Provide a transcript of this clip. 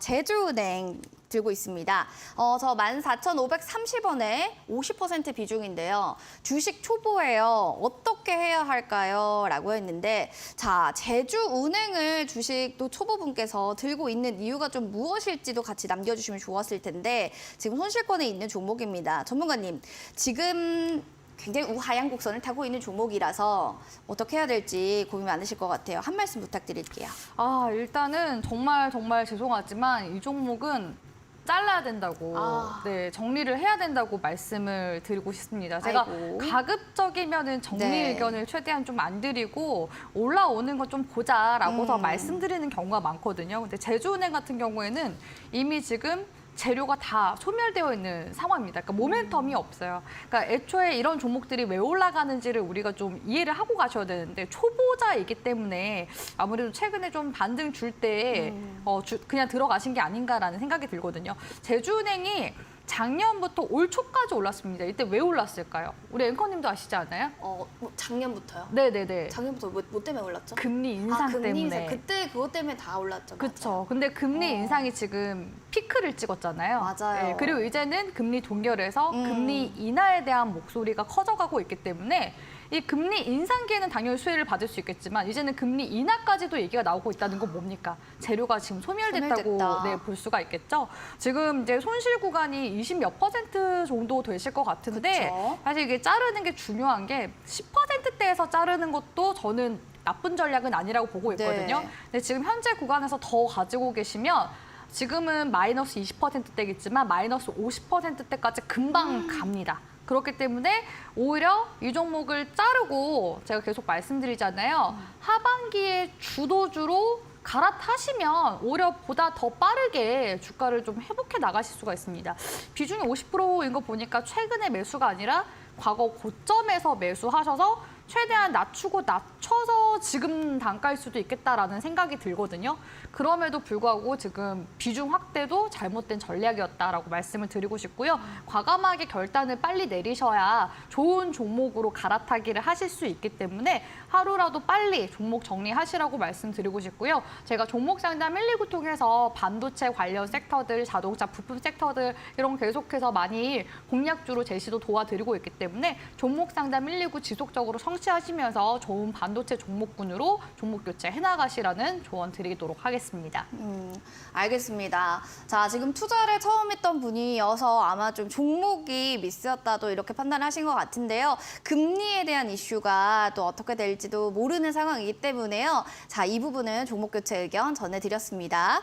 제주은행 들고 있습니다. 어, 저 14,530원에 50% 비중인데요. 주식 초보예요. 어떻게 해야 할까요? 라고 했는데, 자, 제주은행을 주식 또 초보분께서 들고 있는 이유가 좀 무엇일지도 같이 남겨주시면 좋았을 텐데, 지금 손실권에 있는 종목입니다. 전문가님, 지금 굉장히 우하향 곡선을 타고 있는 종목이라서 어떻게 해야 될지 고민 많으실 것 같아요. 한 말씀 부탁드릴게요. 아, 일단은 정말 정말 죄송하지만 이 종목은 잘라야 된다고, 아. 네, 정리를 해야 된다고 말씀을 드리고 싶습니다. 제가 아이고. 가급적이면은 정리 네. 의견을 최대한 좀 안 드리고 올라오는 거좀 보자라고서 음. 말씀드리는 경우가 많거든요. 근데 제주은행 같은 경우에는 이미 지금 재료가 다 소멸되어 있는 상황입니다. 그러니까 모멘텀이 없어요. 그러니까 애초에 이런 종목들이 왜 올라가는지를 우리가 좀 이해를 하고 가셔야 되는데 초보자이기 때문에 아무래도 최근에 좀 반등 줄때 음. 어, 주- 그냥 들어가신 게 아닌가라는 생각이 들거든요. 제주은행이 작년부터 올 초까지 올랐습니다. 이때 왜 올랐을까요? 우리 앵커님도 아시지 않아요? 어, 뭐 작년부터요? 네네네. 작년부터 뭐, 뭐 때문에 올랐죠? 금리 인상 아, 금리 때문에. 인상. 그때 그것 때문에 다 올랐죠. 그렇죠. 근데 금리 어. 인상이 지금 피크를 찍었잖아요. 맞아요. 네, 그리고 이제는 금리 동결해서 음. 금리 인하에 대한 목소리가 커져가고 있기 때문에 이 금리 인상기에는 당연히 수혜를 받을 수 있겠지만 이제는 금리 인하까지도 얘기가 나오고 있다는 건 뭡니까? 재료가 지금 소멸됐다고 소멸됐다. 네, 볼 수가 있겠죠. 지금 이제 손실 구간이 20몇 퍼센트 정도 되실 것 같은데 그쵸. 사실 이게 자르는 게 중요한 게 10%대에서 자르는 것도 저는 나쁜 전략은 아니라고 보고 있거든요. 네. 근데 지금 현재 구간에서 더 가지고 계시면 지금은 마이너스 20%대겠지만 마이너스 50%대까지 금방 갑니다. 그렇기 때문에 오히려 이 종목을 자르고 제가 계속 말씀드리잖아요. 하반기에 주도주로 갈아타시면 오히려 보다 더 빠르게 주가를 좀 회복해 나가실 수가 있습니다. 비중이 50%인 거 보니까 최근의 매수가 아니라 과거 고점에서 매수하셔서 최대한 낮추고 낮춰서 지금 단가일 수도 있겠다라는 생각이 들거든요. 그럼에도 불구하고 지금 비중 확대도 잘못된 전략이었다라고 말씀을 드리고 싶고요. 과감하게 결단을 빨리 내리셔야 좋은 종목으로 갈아타기를 하실 수 있기 때문에 하루라도 빨리 종목 정리하시라고 말씀드리고 싶고요. 제가 종목 상담 119 통해서 반도체 관련 섹터들, 자동차 부품 섹터들 이런 거 계속해서 많이 공략주로 제시도 도와드리고 있기 때문에 종목 상담 119 지속적으로 성 취하시면서 좋은 반도체 종목군으로 종목 교체 해나가시라는 조언 드리도록 하겠습니다. 음, 알겠습니다. 자, 지금 투자를 처음 했던 분이어서 아마 좀 종목이 미스였다도 이렇게 판단하신 것 같은데요. 금리에 대한 이슈가 또 어떻게 될지도 모르는 상황이기 때문에요. 자, 이 부분은 종목 교체 의견 전해드렸습니다.